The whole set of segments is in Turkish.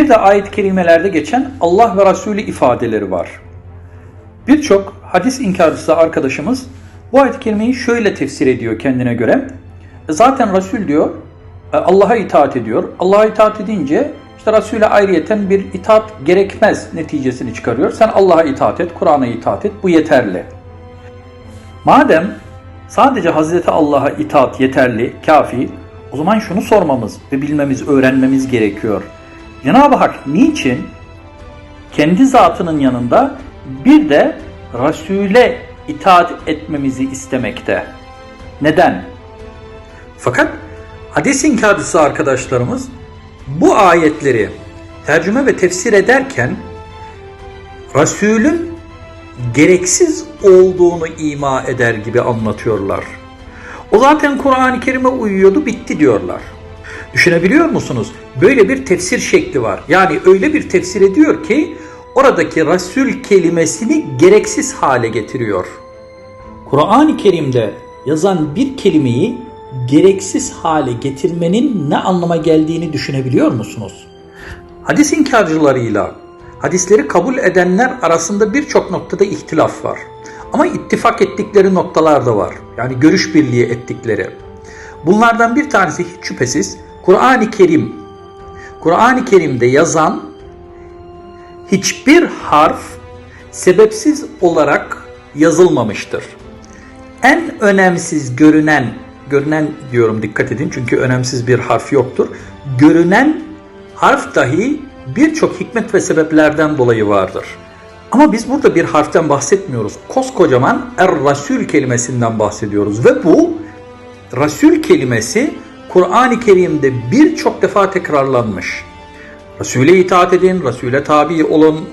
Bir de ayet-i kerimelerde geçen Allah ve Resulü ifadeleri var. Birçok hadis inkarcısı arkadaşımız bu ayet-i kerimeyi şöyle tefsir ediyor kendine göre. Zaten Resul diyor e, Allah'a itaat ediyor. Allah'a itaat edince işte Resul'e ayrıyeten bir itaat gerekmez neticesini çıkarıyor. Sen Allah'a itaat et, Kur'an'a itaat et. Bu yeterli. Madem sadece Hazreti Allah'a itaat yeterli, kafi, o zaman şunu sormamız ve bilmemiz, öğrenmemiz gerekiyor. Cenab-ı Hak niçin kendi zatının yanında bir de Resul'e itaat etmemizi istemekte? Neden? Fakat hadis inkarcısı arkadaşlarımız bu ayetleri tercüme ve tefsir ederken Resul'ün gereksiz olduğunu ima eder gibi anlatıyorlar. O zaten Kur'an-ı Kerim'e uyuyordu bitti diyorlar. Düşünebiliyor musunuz? Böyle bir tefsir şekli var. Yani öyle bir tefsir ediyor ki oradaki Resul kelimesini gereksiz hale getiriyor. Kur'an-ı Kerim'de yazan bir kelimeyi gereksiz hale getirmenin ne anlama geldiğini düşünebiliyor musunuz? Hadis inkarcılarıyla hadisleri kabul edenler arasında birçok noktada ihtilaf var. Ama ittifak ettikleri noktalar da var. Yani görüş birliği ettikleri. Bunlardan bir tanesi hiç şüphesiz Kur'an-ı Kerim. Kur'an-ı Kerim'de yazan hiçbir harf sebepsiz olarak yazılmamıştır. En önemsiz görünen, görünen diyorum dikkat edin çünkü önemsiz bir harf yoktur. Görünen harf dahi birçok hikmet ve sebeplerden dolayı vardır. Ama biz burada bir harften bahsetmiyoruz. Koskocaman Er-Rasul kelimesinden bahsediyoruz ve bu Rasul kelimesi Kur'an-ı Kerim'de birçok defa tekrarlanmış. Resul'e itaat edin, Resul'e tabi olun.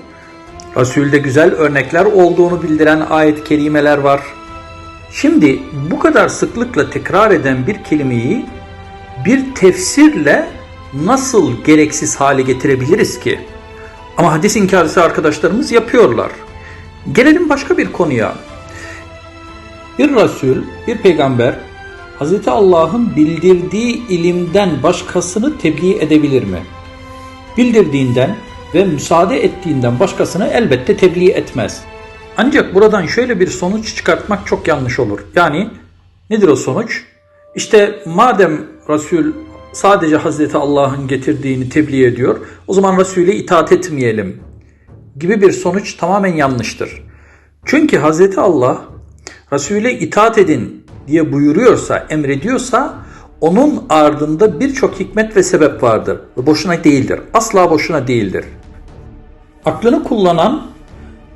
Resul'de güzel örnekler olduğunu bildiren ayet-i kerimeler var. Şimdi bu kadar sıklıkla tekrar eden bir kelimeyi bir tefsirle nasıl gereksiz hale getirebiliriz ki? Ama hadis inkarcısı arkadaşlarımız yapıyorlar. Gelelim başka bir konuya. Bir Resul, bir peygamber Hz. Allah'ın bildirdiği ilimden başkasını tebliğ edebilir mi? Bildirdiğinden ve müsaade ettiğinden başkasını elbette tebliğ etmez. Ancak buradan şöyle bir sonuç çıkartmak çok yanlış olur. Yani nedir o sonuç? İşte madem Resul sadece Hazreti Allah'ın getirdiğini tebliğ ediyor, o zaman Resul'e itaat etmeyelim gibi bir sonuç tamamen yanlıştır. Çünkü Hazreti Allah Resul'e itaat edin diye buyuruyorsa, emrediyorsa onun ardında birçok hikmet ve sebep vardır. Boşuna değildir. Asla boşuna değildir. Aklını kullanan,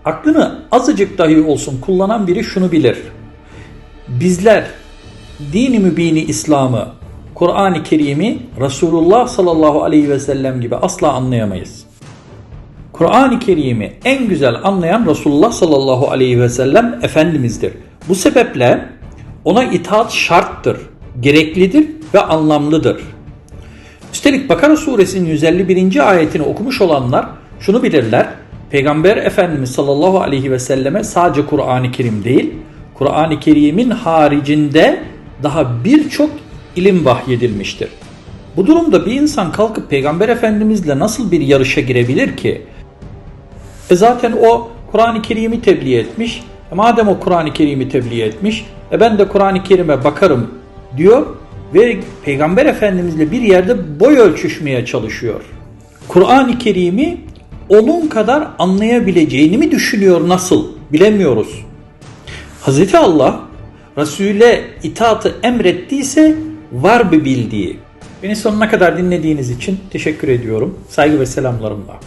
aklını azıcık dahi olsun kullanan biri şunu bilir. Bizler dini mübini İslam'ı, Kur'an-ı Kerim'i Resulullah sallallahu aleyhi ve sellem gibi asla anlayamayız. Kur'an-ı Kerim'i en güzel anlayan Resulullah sallallahu aleyhi ve sellem Efendimiz'dir. Bu sebeple ona itaat şarttır, gereklidir ve anlamlıdır. Üstelik Bakara suresinin 151. ayetini okumuş olanlar şunu bilirler. Peygamber Efendimiz sallallahu aleyhi ve selleme sadece Kur'an-ı Kerim değil, Kur'an-ı Kerim'in haricinde daha birçok ilim vahyedilmiştir. Bu durumda bir insan kalkıp Peygamber Efendimizle nasıl bir yarışa girebilir ki? E zaten o Kur'an-ı Kerim'i tebliğ etmiş. E madem o Kur'an-ı Kerim'i tebliğ etmiş, e ben de Kur'an-ı Kerim'e bakarım diyor ve Peygamber Efendimizle bir yerde boy ölçüşmeye çalışıyor. Kur'an-ı Kerim'i onun kadar anlayabileceğini mi düşünüyor nasıl bilemiyoruz. Hazreti Allah Resul'e itaatı emrettiyse var bir bildiği. Beni sonuna kadar dinlediğiniz için teşekkür ediyorum. Saygı ve selamlarımla.